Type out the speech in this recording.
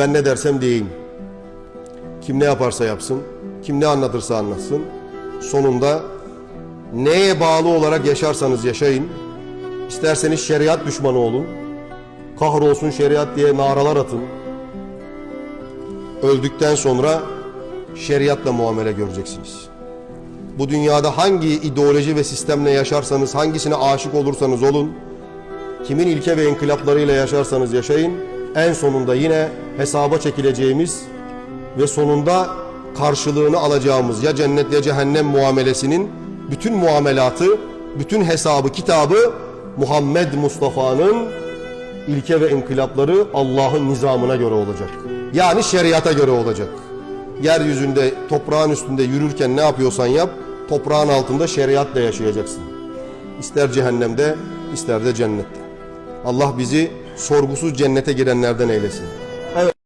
Ben ne dersem diyeyim. Kim ne yaparsa yapsın, kim ne anlatırsa anlatsın. Sonunda neye bağlı olarak yaşarsanız yaşayın. İsterseniz şeriat düşmanı olun. Kahrolsun şeriat diye naralar atın. Öldükten sonra şeriatla muamele göreceksiniz. Bu dünyada hangi ideoloji ve sistemle yaşarsanız, hangisine aşık olursanız olun, kimin ilke ve inkılaplarıyla yaşarsanız yaşayın, en sonunda yine hesaba çekileceğimiz ve sonunda karşılığını alacağımız ya cennet ya cehennem muamelesinin bütün muamelatı, bütün hesabı, kitabı Muhammed Mustafa'nın ilke ve inkılapları Allah'ın nizamına göre olacak. Yani şeriata göre olacak. Yeryüzünde, toprağın üstünde yürürken ne yapıyorsan yap, toprağın altında şeriatla yaşayacaksın. İster cehennemde, ister de cennette. Allah bizi sorgusuz cennete girenlerden eylesin.